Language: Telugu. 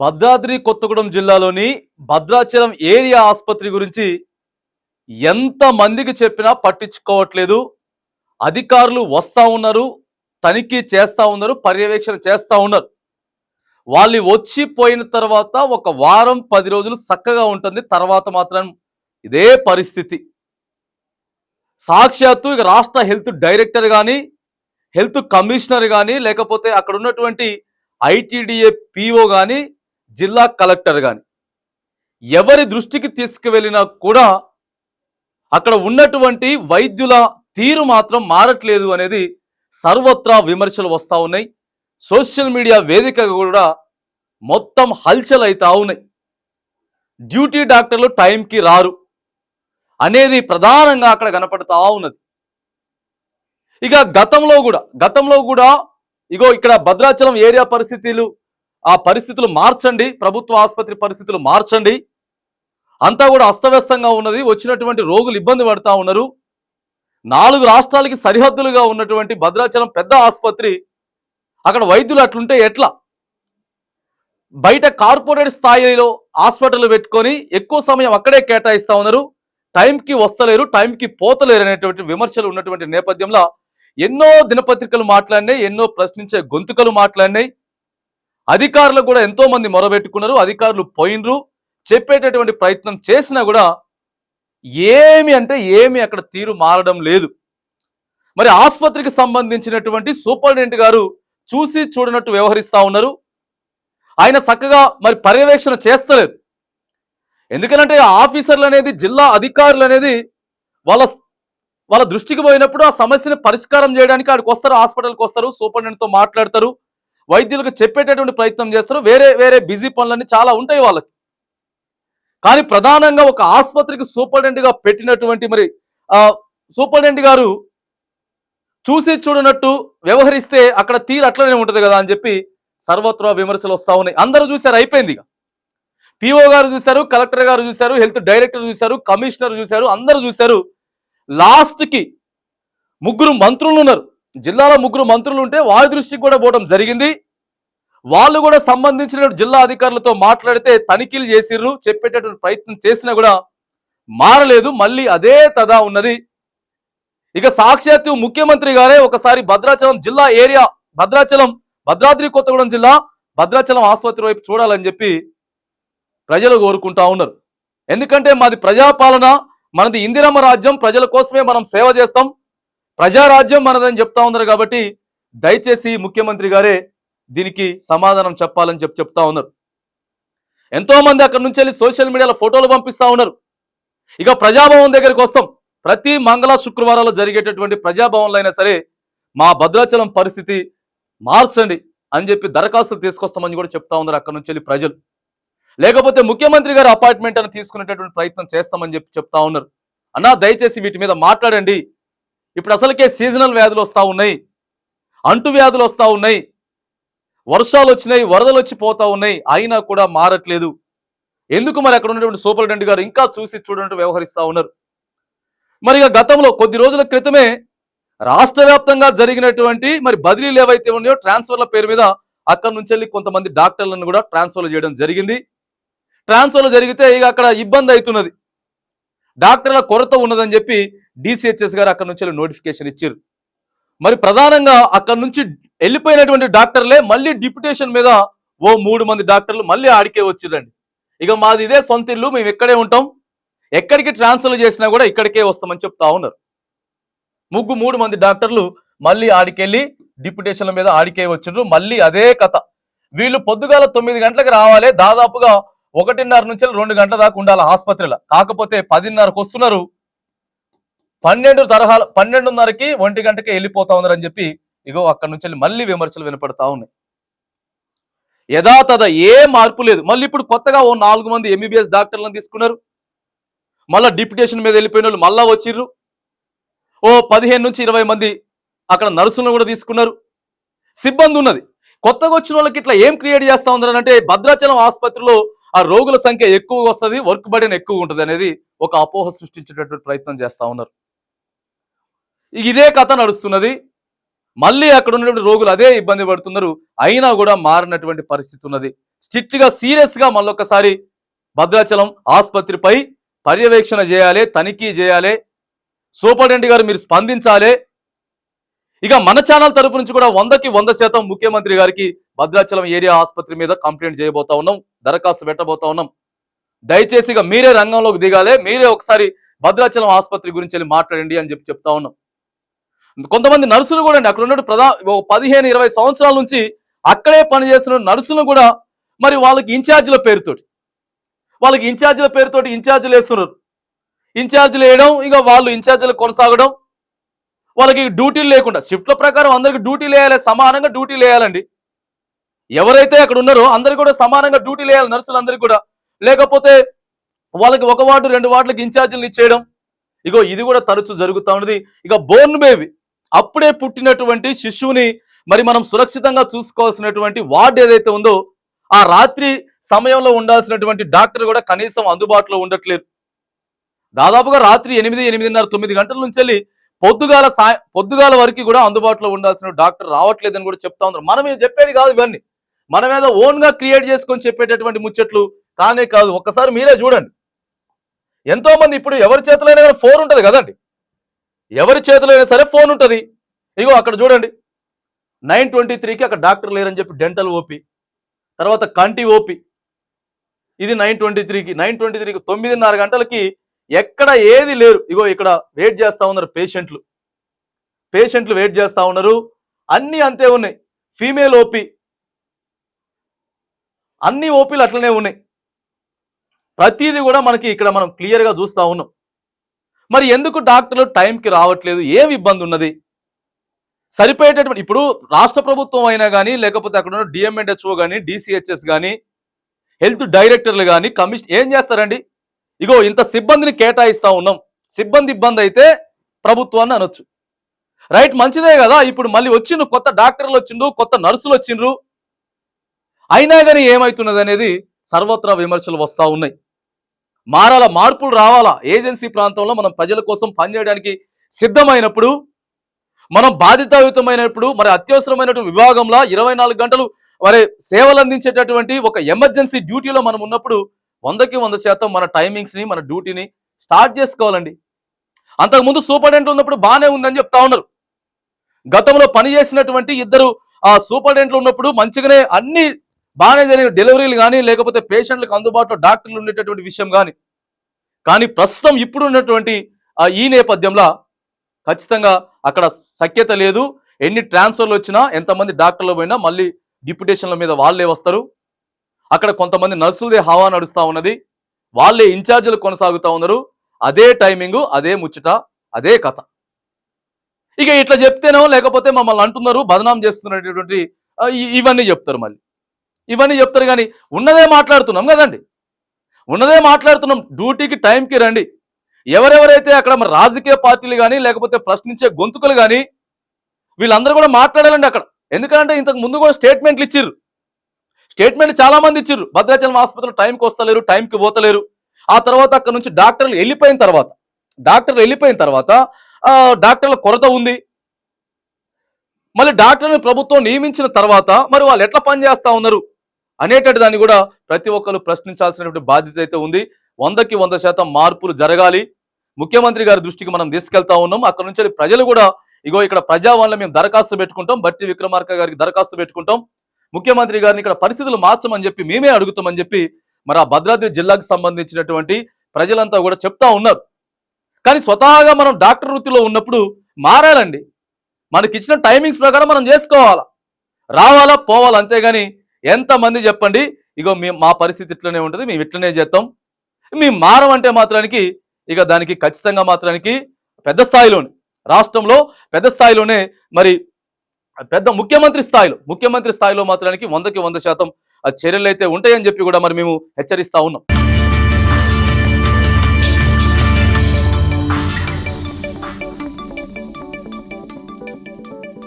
భద్రాద్రి కొత్తగూడెం జిల్లాలోని భద్రాచలం ఏరియా ఆసుపత్రి గురించి ఎంత మందికి చెప్పినా పట్టించుకోవట్లేదు. అధికారులు వస్తా ఉన్నారు తనిఖీ చేస్తూ ఉన్నారు పర్యవేక్షణ చేస్తూ ఉన్నారు. వాళ్ళు వచ్చి పోయిన తర్వాత ఒక వారం పది రోజులు చక్కగా ఉంటుంది. తర్వాత మాత్రం ఇదే పరిస్థితి. సాక్షాత్తు ఇక రాష్ట్ర హెల్త్ డైరెక్టర్ కానీ హెల్త్ కమిషనర్ కానీ లేకపోతే అక్కడ ఉన్నటువంటి ఐటీడీఏ పీఓ కానీ జిల్లా కలెక్టర్ కానీ ఎవరి దృష్టికి తీసుకువెళ్ళినా కూడా అక్కడ ఉన్నటువంటి వైద్యుల తీరు మాత్రం మారట్లేదు అనేది సర్వత్రా విమర్శలు వస్తూ ఉన్నాయి. సోషల్ మీడియా వేదికగా కూడా మొత్తం హల్చల్ అవుతా ఉన్నాయి. డ్యూటీ డాక్టర్లు టైంకి రారు అనేది ప్రధానంగా అక్కడ కనపడతా ఉన్నది. ఇక గతంలో కూడా గతంలో కూడా ఇగో ఇక్కడ భద్రాచలం ఏరియా పరిస్థితులు ఆ పరిస్థితులు మార్చండి ప్రభుత్వ ఆసుపత్రి పరిస్థితులు మార్చండి. అంతా కూడా అస్తవ్యస్తంగా ఉన్నది వచ్చినటువంటి రోగులు ఇబ్బంది పడతా ఉన్నారు. నాలుగు రాష్ట్రాలకి సరిహద్దులుగా ఉన్నటువంటి భద్రాచలం పెద్ద ఆసుపత్రి అక్కడ వైద్యులు అట్లుంటే ఎట్లా? బయట కార్పొరేట్ స్థాయిలో హాస్పిటల్ పెట్టుకొని ఎక్కువ సమయం అక్కడే కేటాయిస్తా ఉన్నారు. టైంకి వస్తలేరు టైంకి పోతలేరు అనేటువంటి విమర్శలు ఉన్నటువంటి నేపథ్యంలో ఎన్నో దినపత్రికలు మాట్లాడినాయి ఎన్నో ప్రశ్నించే గొంతుకలు మాట్లాడినాయి. అధికారులు కూడా ఎంతో మంది మొరబెట్టుకున్నారు అధికారులు పోయినరు. చెప్పేటటువంటి ప్రయత్నం చేసినా కూడా ఏమి అంటే ఏమి అక్కడ తీరు మారడం లేదు. మరి ఆసుపత్రికి సంబంధించినటువంటి సూపరింటెండెంట్ గారు చూసి చూడనట్టు వ్యవహరిస్తా ఉన్నారు. ఆయన చక్కగా మరి పర్యవేక్షణ చేస్తలేరు. ఎందుకనంటే ఆఫీసర్లు అనేది జిల్లా అధికారులు అనేది వాళ్ళ వాళ్ళ దృష్టికి పోయినప్పుడు ఆ సమస్యని పరిష్కారం చేయడానికి ఆడికి వస్తారు హాస్పిటల్కి వస్తారు సూపరింటెండెంట్తో మాట్లాడతారు. వైద్యులకు చెప్పేటటువంటి ప్రయత్నం చేస్తారు. వేరే వేరే బిజీ పనులన్నీ చాలా ఉంటాయి వాళ్ళకి. కానీ ప్రధానంగా ఒక ఆసుపత్రికి సూపరింటెండెంట్గా పెట్టినటువంటి మరి సూపరింటెండెంట్ గారు చూసి చూడనట్టు వ్యవహరిస్తే అక్కడ తీరు అట్లనే ఉంటుంది కదా అని చెప్పి సర్వత్రా విమర్శలు వస్తూ ఉన్నాయి. అందరూ చూశారు అయిపోయింది ఇక. పిఓ గారు చూశారు కలెక్టర్ గారు చూశారు హెల్త్ డైరెక్టర్ చూశారు కమిషనర్ చూశారు అందరూ చూశారు. లాస్ట్కి ముగ్గురు మంత్రులు ఉన్నారు జిల్లాలో ముగ్గురు మంత్రులు ఉంటే వారి దృష్టికి కూడా పోవడం జరిగింది. వాళ్ళు కూడా సంబంధించిన జిల్లా అధికారులతో మాట్లాడితే తనిఖీలు చేసిర్రు చెప్పేటటువంటి ప్రయత్నం చేసినా కూడా మారలేదు. మళ్ళీ అదే తదా ఉన్నది. ఇక సాక్షాత్తు ముఖ్యమంత్రి గారే ఒకసారి భద్రాచలం జిల్లా ఏరియా భద్రాచలం భద్రాద్రి కొత్తగూడెం జిల్లా భద్రాచలం ఆసుపత్రి వైపు చూడాలని చెప్పి ప్రజలు కోరుకుంటా ఉన్నారు. ఎందుకంటే మాది ప్రజాపాలన మనది ఇందిరమ్మ రాజ్యం ప్రజల కోసమే మనం సేవ చేస్తాం. ప్రజారాజ్యం మనదని చెప్తా ఉన్నారు కాబట్టి దయచేసి ముఖ్యమంత్రి గారే దీనికి సమాధానం చెప్పాలని చెప్పి చెప్తా ఉన్నారు. ఎంతో మంది అక్కడి నుంచి వెళ్ళి సోషల్ మీడియాలో ఫోటోలు పంపిస్తా ఉన్నారు. ఇక ప్రజాభవన్ దగ్గరికి వస్తాం. ప్రతి మంగళ శుక్రవారాల్లో జరిగేటటువంటి ప్రజాభవన్లో అయినా సరే మా భద్రాచలం పరిస్థితి మార్చండి అని చెప్పి దరఖాస్తులు తీసుకొస్తామని కూడా చెప్తా ఉన్నారు అక్కడ నుంచి వెళ్ళి ప్రజలు. లేకపోతే ముఖ్యమంత్రి గారు అపాయింట్మెంట్ అని తీసుకునేటటువంటి ప్రయత్నం చేస్తామని చెప్పి చెప్తా ఉన్నారు. అన్నా దయచేసి వీటి మీద మాట్లాడండి. ఇప్పుడు అసలుకే సీజనల్ వ్యాధులు వస్తూ ఉన్నాయి. అంటు వ్యాధులు వస్తూ ఉన్నాయి. వర్షాలు వచ్చినాయి వరదలు వచ్చి పోతూ ఉన్నాయి. అయినా కూడా మారట్లేదు. ఎందుకు మరి అక్కడ ఉన్నటువంటి సూపరింటెండెంట్ గారు ఇంకా చూసి చూడటం వ్యవహరిస్తూ ఉన్నారు? మరి ఇక గతంలో కొద్ది రోజుల క్రితమే రాష్ట్ర వ్యాప్తంగా జరిగినటువంటి మరి బదిలీలు ఏవైతే ఉన్నాయో ట్రాన్స్ఫర్ల పేరు మీద అక్కడి నుంచి వెళ్ళి కొంతమంది డాక్టర్లను కూడా ట్రాన్స్ఫర్లు చేయడం జరిగింది. ట్రాన్స్ఫర్లు జరిగితే ఇక అక్కడ ఇబ్బంది అవుతున్నది. డాక్టర్ల కొరత ఉన్నదని చెప్పి డిసిహెచ్ఎస్ గారు అక్కడ నుంచి వెళ్ళి నోటిఫికేషన్ ఇచ్చారు మరి ప్రధానంగా అక్కడ నుంచి వెళ్ళిపోయినటువంటి డాక్టర్లే మళ్ళీ డిప్యుటేషన్ మీద ఓ మూడు మంది డాక్టర్లు మళ్ళీ ఆడికే వచ్చిరండి ఇక మాది ఇదే సొంత ఇల్లు మేము ఇక్కడే ఉంటాం. ఎక్కడికి ట్రాన్స్ఫర్ చేసినా కూడా ఇక్కడికే వస్తామని చెప్తా ఉన్నారు. ముగ్గు మూడు మంది డాక్టర్లు మళ్ళీ ఆడికెళ్ళి డిప్యుటేషన్ల మీద ఆడికే వచ్చిండ్రు మళ్ళీ అదే కథ. వీళ్ళు పొద్దుగాల తొమ్మిది గంటలకు రావాలి. దాదాపుగా ఒకటిన్నర నుంచి రెండు గంటల దాకా ఉండాలి ఆసుపత్రిలో. కాకపోతే పదిన్నరకు వస్తున్నారు. పన్నెండు తరహాల పన్నెండున్నరకి ఒంటి గంటకి వెళ్ళిపోతా ఉన్నారని చెప్పి ఇగో అక్కడ నుంచి వెళ్ళి మళ్ళీ విమర్శలు వినపడతా ఉన్నాయి. యథాతథ ఏ మార్పు లేదు. మళ్ళీ ఇప్పుడు కొత్తగా ఓ నాలుగు మంది ఎంబీబీఎస్ డాక్టర్లను తీసుకున్నారు. మళ్ళీ డిప్యుటేషన్ మీద వెళ్ళిపోయిన వాళ్ళు మళ్ళా వచ్చిర్రు. ఓ పదిహేను నుంచి ఇరవై మంది అక్కడ నర్సులను కూడా తీసుకున్నారు. సిబ్బంది ఉన్నది. కొత్తగా వచ్చిన వాళ్ళకి ఇట్లా ఏం క్రియేట్ చేస్తా ఉన్నారు అంటే భద్రాచలం ఆసుపత్రిలో ఆ రోగుల సంఖ్య ఎక్కువ వస్తుంది వర్క్ బర్డెన్ ఎక్కువ ఉంటుంది అనేది ఒక అపోహ సృష్టించేటటువంటి ప్రయత్నం చేస్తూ ఉన్నారు. ఇదే కథ నడుస్తున్నది. మళ్ళీ అక్కడ ఉన్నటువంటి రోగులు అదే ఇబ్బంది పడుతున్నారు. అయినా కూడా మారినటువంటి పరిస్థితి ఉన్నది. స్ట్రిక్ట్గా సీరియస్గా సీరియస్ మళ్ళొకసారి భద్రాచలం ఆసుపత్రిపై పర్యవేక్షణ చేయాలి తనిఖీ చేయాలి. సూపరింటెండెంట్ గారు మీరు స్పందించాలి. ఇక మన ఛానల్ తరపు నుంచి కూడా వందకి వంద శాతం ముఖ్యమంత్రి గారికి భద్రాచలం ఏరియా ఆసుపత్రి మీద కంప్లైంట్ చేయబోతా ఉన్నాం దరఖాస్తు పెట్టబోతా ఉన్నాం. దయచేసి ఇక మీరే రంగంలోకి దిగాలి. మీరే ఒకసారి భద్రాచలం ఆసుపత్రి గురించి వెళ్ళి మాట్లాడండి అని చెప్పి చెప్తా ఉన్నాం. కొంతమంది నర్సులు కూడా అండి. అక్కడ ఉన్నట్టు ప్రధా పదిహేను ఇరవై సంవత్సరాల నుంచి అక్కడే పనిచేస్తున్న నర్సులు కూడా మరి వాళ్ళకి ఇన్ఛార్జీల పేరుతోటి వాళ్ళకి ఇన్ఛార్జీల పేరుతోటి ఇన్ఛార్జీలు వేస్తున్నారు. ఇన్ఛార్జీలు వేయడం ఇక వాళ్ళు ఇన్ఛార్జీలు కొనసాగడం వాళ్ళకి డ్యూటీలు లేకుండా షిఫ్ట్ల ప్రకారం అందరికి డ్యూటీలు వేయాలి సమానంగా డ్యూటీలు వేయాలండి. ఎవరైతే అక్కడ ఉన్నారో అందరికి కూడా సమానంగా డ్యూటీలు వేయాలి నర్సులందరికీ కూడా. లేకపోతే వాళ్ళకి ఒక వార్డు రెండు వార్డులకు ఇన్ఛార్జీలు ఇచ్చేయడం ఇగో ఇది కూడా తరచూ జరుగుతూ ఉన్నది. ఇక బోర్న్ బేబీ అప్పుడే పుట్టినటువంటి శిశువుని మరి మనం సురక్షితంగా చూసుకోవాల్సినటువంటి వార్డు ఏదైతే ఉందో ఆ రాత్రి సమయంలో ఉండాల్సినటువంటి డాక్టర్ కూడా కనీసం అందుబాటులో ఉండట్లేదు. దాదాపుగా రాత్రి ఎనిమిది ఎనిమిదిన్నర తొమ్మిది గంటల నుంచి వెళ్ళి పొద్దుగాల సాయ పొద్దుగాల వరకు కూడా అందుబాటులో ఉండాల్సిన డాక్టర్ రావట్లేదని కూడా చెప్తా ఉన్నారు. మనం చెప్పేది కాదు ఇవన్నీ. మనం ఏదో ఓన్గా క్రియేట్ చేసుకొని చెప్పేటటువంటి ముచ్చట్లు కానే కాదు. ఒక్కసారి మీరే చూడండి. ఎంతో మంది ఇప్పుడు ఎవరి చేతిలో ఫోన్ ఉంటుంది కదండి. ఎవరి చేతిలో అయినా సరే ఫోన్ ఉంటుంది. ఇగో అక్కడ చూడండి. నైన్ ట్వంటీ త్రీకి అక్కడ డాక్టర్ లేరని చెప్పి డెంటల్ ఓపీ తర్వాత కంటి ఓపీ. ఇది నైన్ ట్వంటీ త్రీకి నైన్ ట్వంటీ త్రీకి తొమ్మిదిన్నర గంటలకి ఎక్కడ ఏది లేరు. ఇగో ఇక్కడ వెయిట్ చేస్తూ ఉన్నారు పేషెంట్లు. పేషెంట్లు వెయిట్ చేస్తూ ఉన్నారు. అన్నీ అంతే ఉన్నాయి. Female OP. అన్ని ఓపీలు అట్లనే ఉన్నాయి. ప్రతిదీ కూడా మనకి ఇక్కడ మనం క్లియర్గా చూస్తా ఉన్నాం. మరి ఎందుకు డాక్టర్లు టైంకి రావట్లేదు? ఏం ఇబ్బంది ఉన్నది? సరిపోయేటటువంటి ఇప్పుడు రాష్ట్ర ప్రభుత్వం అయినా కానీ లేకపోతే అక్కడ ఉన్న డిఎంఎన్హెచ్ఓ కానీ డిసిహెచ్ఎస్ కానీ హెల్త్ డైరెక్టర్లు కానీ కమిషన్ ఏం చేస్తారండి? ఇగో ఇంత సిబ్బందిని కేటాయిస్తూ ఉన్నాం. సిబ్బంది ఇబ్బంది అయితే ప్రభుత్వాన్ని అనొచ్చు. రైట్? మంచిదే కదా. ఇప్పుడు మళ్ళీ వచ్చిండ్రు కొత్త డాక్టర్లు వచ్చిండ్రు కొత్త నర్సులు వచ్చిండ్రు. అయినా కానీ ఏమవుతున్నది అనేది సర్వత్రా విమర్శలు వస్తూ ఉన్నాయి. మారాల మార్పులు రావాలా? ఏజెన్సీ ప్రాంతంలో మనం ప్రజల కోసం పనిచేయడానికి సిద్ధమైనప్పుడు మనం బాధితాయుతమైనప్పుడు మరి అత్యవసరమైనటువంటి విభాగంలో ఇరవై నాలుగు గంటలు మరి సేవలు అందించేటటువంటి ఒక ఎమర్జెన్సీ డ్యూటీలో మనం ఉన్నప్పుడు వందకి వంద శాతం మన టైమింగ్స్ని మన డ్యూటీని స్టార్ట్ చేసుకోవాలండి. అంతకుముందు సూపరింటెండెంట్ ఉన్నప్పుడు బాగానే ఉందని చెప్తా ఉన్నారు. గతంలో పనిచేసినటువంటి ఇద్దరు ఆ సూపరింటెండెంట్లు ఉన్నప్పుడు మంచిగానే అన్ని బాగానే జరిగిన డెలివరీలు కానీ లేకపోతే పేషెంట్లకు అందుబాటులో డాక్టర్లు ఉండేటటువంటి విషయం కానీ కానీ ప్రస్తుతం ఇప్పుడు ఉన్నటువంటి ఈ నేపథ్యంలో ఖచ్చితంగా అక్కడ సఖ్యత లేదు. ఎన్ని ట్రాన్స్ఫర్లు వచ్చినా ఎంతమంది డాక్టర్లు పోయినా మళ్ళీ డిప్యుటేషన్ల మీద వాళ్ళే వస్తారు. అక్కడ కొంతమంది నర్సులదే హవా నడుస్తూ ఉన్నది. వాళ్ళే ఇన్ఛార్జీలు కొనసాగుతూ ఉన్నారు. అదే టైమింగు అదే ముచ్చట అదే కథ. ఇక ఇట్లా చెప్తేనో లేకపోతే మమ్మల్ని అంటున్నారు బదనాం చేస్తున్నటువంటి ఇవన్నీ చెప్తారు మళ్ళీ. ఇవన్నీ చెప్తారు కానీ ఉన్నదే మాట్లాడుతున్నాం కదండి. ఉన్నదే మాట్లాడుతున్నాం డ్యూటీకి టైంకి రండి. ఎవరెవరైతే అక్కడ మన రాజకీయ పార్టీలు కానీ లేకపోతే ప్రశ్నించే గొంతుకలు కానీ వీళ్ళందరూ కూడా మాట్లాడాలండి అక్కడ. ఎందుకంటే ఇంతకు ముందు కూడా స్టేట్మెంట్లు ఇచ్చిర్రు. స్టేట్మెంట్ చాలా మంది ఇచ్చిర్రు. భద్రాచలం ఆసుపత్రిలో టైంకి వస్తలేరు టైంకి పోతలేరు. ఆ తర్వాత అక్కడ నుంచి డాక్టర్లు వెళ్ళిపోయిన తర్వాత డాక్టర్లు వెళ్ళిపోయిన తర్వాత డాక్టర్ల కొరత ఉంది. మళ్ళీ డాక్టర్ని ప్రభుత్వం నియమించిన తర్వాత మరి వాళ్ళు ఎట్లా పనిచేస్తూ ఉన్నారు? అనేటటు దాన్ని కూడా ప్రతి ఒక్కరు ప్రశ్నించాల్సినటువంటి బాధ్యత అయితే ఉంది. వందకి వంద శాతం మార్పులు జరగాలి. ముఖ్యమంత్రి గారి దృష్టికి మనం తీసుకెళ్తా ఉన్నాం. అక్కడ నుంచి ప్రజలు కూడా ఇగో ఇక్కడ ప్రజావాళ్ళ మేము దరఖాస్తు పెట్టుకుంటాం బట్టి విక్రమార్క గారికి దరఖాస్తు పెట్టుకుంటాం. ముఖ్యమంత్రి గారిని ఇక్కడ పరిస్థితులు మార్చమని చెప్పి మేమే అడుగుతామని చెప్పి మరి ఆ భద్రాద్రి జిల్లాకు సంబంధించినటువంటి ప్రజలంతా కూడా చెప్తా ఉన్నారు. కానీ స్వతహాగా మనం డాక్టర్ వృత్తిలో ఉన్నప్పుడు మారాలండి. మనకిచ్చిన టైమింగ్స్ ప్రకారం మనం చేసుకోవాలా. రావాలా పోవాలా అంతేగాని ఎంతమంది చెప్పండి? ఇగో మేము మా పరిస్థితి ఇట్లనే ఉంటుంది మేము ఇట్లనే చేస్తాం మేము మారమంటే మాత్రానికి ఇక దానికి ఖచ్చితంగా మాత్రానికి పెద్ద స్థాయిలోనే రాష్ట్రంలో పెద్ద స్థాయిలోనే మరి పెద్ద ముఖ్యమంత్రి స్థాయిలో ముఖ్యమంత్రి స్థాయిలో మాత్రానికి వందకి వంద శాతం ఆ చర్యలు అయితే ఉంటాయని చెప్పి కూడా మరి మేము హెచ్చరిస్తా ఉన్నాం.